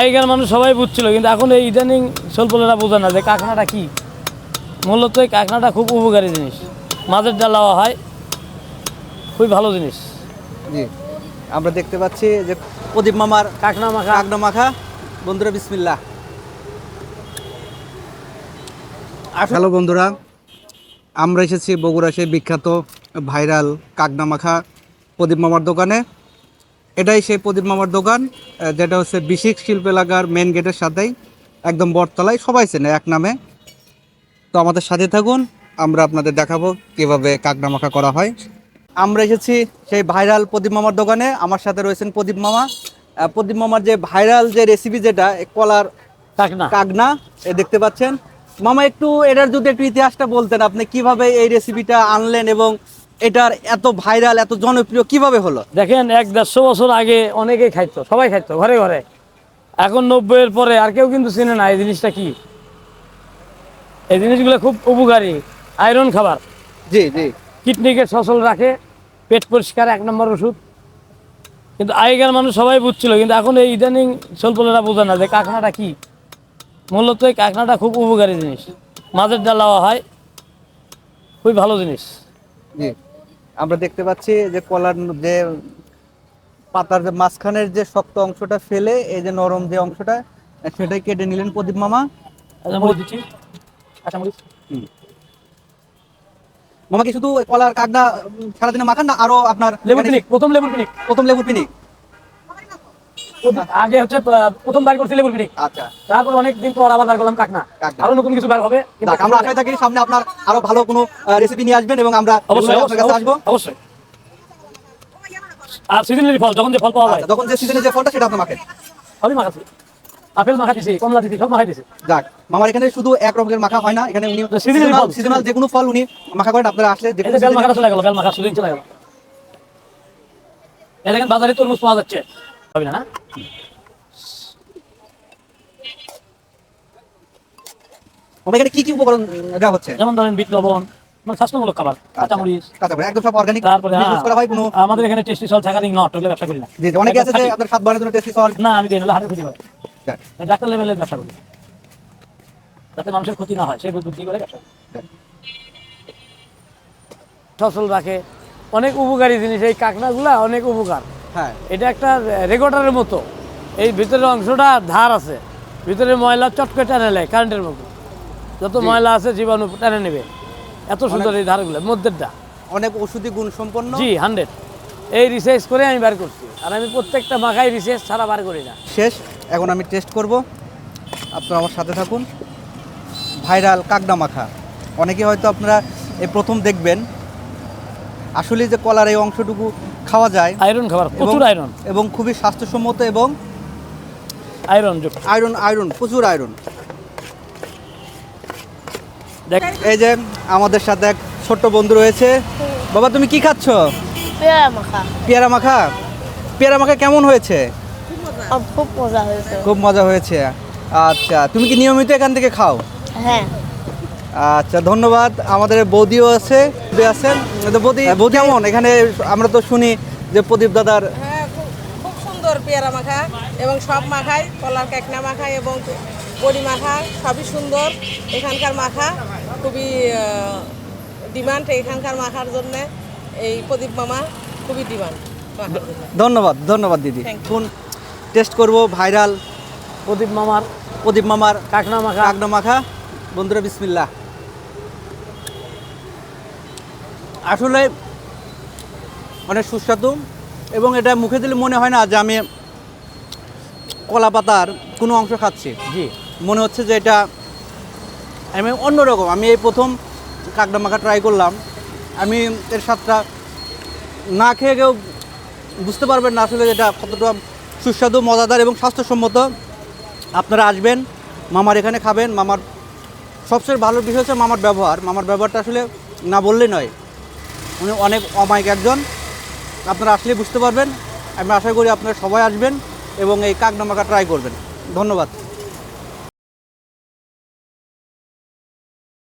আগেকার মানুষ সবাই বুঝছিল কিন্তু এখন এই ইদানিং সোলপোলেরা বোঝে না যে কাঁকড়াটা কী। মূলত এই কাঁকড়াটা খুব উপকারী জিনিস। মাছের ডাল দেওয়া হয় খুবই ভালো জিনিস। জি। আমরা দেখতে পাচ্ছি যে প্রদীপ মামার কাঁকড়া মাখা। কাকনা মাখা। বন্ধুরা বিসমিল্লাহ। হ্যালো বন্ধুরা আমরা এসেছি বগুড়া সেই বিখ্যাত ভাইরাল কাকনা মাখা প্রদীপ মামার দোকানে। এটাই সেই প্রদীপ মামার দোকান যেটা হচ্ছে বিশিক শিল্প এলাকার মেন গেটের সাথেই একদম বটতলায় সবাই চেনে এক নামে। তো আমাদের সাথে থাকুন আমরা আপনাদের দেখাবো কীভাবে কাকনা মাখা করা হয়। আমরা এসেছি সেই ভাইরাল প্রদীপ মামার দোকানে আমার সাথে রয়েছেন প্রদীপ মামা। প্রদীপ মামার যে ভাইরাল যে রেসিপি যেটা কলার কাঁকড়া কাগনা এ দেখতে পাচ্ছেন। মামা একটু এটার যদি একটু ইতিহাসটা বলতেন আপনি কীভাবে এই রেসিপিটা আনলেন এবং এটার এত ভাইরাল এত জনপ্রিয় কীভাবে হলো? দেখেন এক দেড়শো বছর আগে অনেকেই খাইতো সবাই খাইতো ঘরে ঘরে। এখন নব্বইয়ের পরে আর কেউ কিন্তু চিনে না এই জিনিসটা কি। এই জিনিসগুলো খুব উপকারী আয়রন খাবার। জি জি। কিডনিকে সচল রাখে পেট পরিষ্কার এক নম্বর ওষুধ। কিন্তু আগেকার মানুষ সবাই বুঝছিল কিন্তু এখন এই ইদানিং সোলপোলেরা বোঝে না যে কাঁকড়াটা কি। মূলত এই কাঁকড়াটা খুব উপকারী জিনিস। মাছের ডাল হয় খুবই ভালো জিনিস। জি। আমরা দেখতে পাচ্ছি যে কলার যে পাতার যে মাঝখানের যে শক্ত অংশটা ফেলে এই যে নরম যে অংশটা সেটাই কেটে নিলেন প্রদীপ মামা। আচ্ছা, মরিচ। মামা কি শুধু কলার কাকদা সারাদিনে মাখান না আরও আপনার লেবুর পিনিক প্রথম লেবুর পিনিক। প্রথম লেবুর পিনি আগে হচ্ছে প্রথম বার করছি লেবুর পিনিক আচ্ছা। তারপর অনেক দিন পর আবার বার করলাম কাকনা। আরও নতুন কিছু বার হবে আমরা আশায় থাকি সামনে আপনার আরও ভালো কোনো রেসিপি নিয়ে আসবেন এবং আমরা অবশ্যই আসব। অবশ্যই, আর সিজনারি ফল যখন যে ফল পাওয়া যায়। আচ্ছা, যখন যে সিজনে যে ফলটা সেটা আপনি মাখেন। সবই মাখাচ্ছি। আপেল মাখা দিছি কমলা দিছি সব দিছি যাক মামার এখানে শুধু এক রকমের মাখা হয় না এখানে উনি ফল। সিজনাল যে কোনো ফল উনি মাখা করেন আপনারা আসলে যে বেল মাখাটা চলে গেল বেল মাখা সুদিন চলে গেল। দেখেন বাজারে তরমুজ পাওয়া যাচ্ছে। হবে না না? কি কি উপকরণ দেওয়া হচ্ছে? যেমন ধরেন বিট লবণ মানে স্বাস্থ্যমূলক খাবার কাঁচামরিচ। করে একদম সব অর্গানিক তারপরে হ্যাঁ, ইউজ করা হয় কোনো? আমাদের এখানে টেস্টি সল থাকা দিন নট ওগুলো ব্যবসা করি না। যে অনেকে আছে যে। আপনার স্বাদ বাড়ানোর জন্য টেস্টি সল্ট না আমি দিই না হাতে খুঁজি ডাক্তার লেভেলের ব্যবসা করি। যাতে মানুষের ক্ষতি না হয় সেই বুদ্ধি করে। ব্যবসা ফসল রাখে। অনেক উপকারী জিনিস এই কাঁকড়াগুলা অনেক উপকার। হ্যাঁ। এটা একটা রেকর্ডারের মতো। এই ভিতরের অংশটা ধার আছে। ভিতরে ময়লা চটকে টেনে নেয় কারেন্টের মতো। যত ময়লা আছে জীবাণু টেনে নেবে। এত সুন্দর এই ধারগুলো মধ্যেরটা। অনেক ওষুধি গুণ সম্পন্ন। জি হান্ড্রেড এই রিসার্চ করে আমি বার করছি। আর আমি প্রত্যেকটা মাখাই রিসার্চ ছাড়া বার করি না। শেষ। এখন আমি টেস্ট করব। আপনারা আমার সাথে থাকুন। ভাইরাল কাকডা মাখা অনেকে হয়তো আপনারা এই প্রথম দেখবেন। আসলে যে কলার এই অংশটুকু খাওয়া যায় আয়রন খাবার প্রচুর আয়রন। এবং খুবই স্বাস্থ্যসম্মত এবং আয়রন যুক্ত। আয়রন আয়রন প্রচুর আয়রন। দেখ। এই যে আমাদের সাথে এক ছোট্ট বন্ধু রয়েছে। বাবা তুমি কি খাচ্ছ? পেয়ারা মাখা। পেয়ারা মাখা? পেয়ারা মাখা কেমন হয়েছে? খুব মজা হয়েছে। খুব মজা হয়েছে। আচ্ছা তুমি কি নিয়মিত এখান থেকে খাও? হ্যাঁ। আচ্ছা ধন্যবাদ। আমাদের বৌদিও আছে আছেন? তো বৌদি বৌদি কেমন? এখানে আমরা তো শুনি যে প্রদীপ দাদার হ্যাঁ খুব খুব সুন্দর পেয়ারা মাখা এবং সব মাখাই কলার কেকনা মাখা এবং বড়ি মাখা সবই সুন্দর। এখানকার মাখা খুবই ডিমান্ড এখানকার মাখার জন্য। এই প্রদীপ মামা খুবই ডিমান্ড ধন্যবাদ ধন্যবাদ দিদি। কোন টেস্ট করব ভাইরাল প্রদীপ মামার প্রদীপ মামার কাকনা মাখা। কাকনা মাখা। বন্ধুরা বিসমিল্লাহ। আসলে অনেক সুস্বাদু এবং এটা মুখে দিলে মনে হয় না যে আমি কলা পাতার কোনো অংশ খাচ্ছি। জি। মনে হচ্ছে যে এটা আমি অন্যরকম। আমি এই প্রথম কাকডা মাখা ট্রাই করলাম। আমি এর স্বাদটা না খেয়ে কেউ বুঝতে পারবেন না আসলে এটা কতটা সুস্বাদু মজাদার এবং স্বাস্থ্যসম্মত। আপনারা আসবেন মামার এখানে খাবেন। মামার সবচেয়ে ভালো বিষয় হচ্ছে মামার ব্যবহার। মামার ব্যবহারটা আসলে না বললেই নয়। উনি অনেক অমায়িক একজন। আপনারা আসলে বুঝতে পারবেন। আমি আশা করি আপনারা সবাই আসবেন এবং এই কাকনামাকা ট্রাই করবেন। ধন্যবাদ।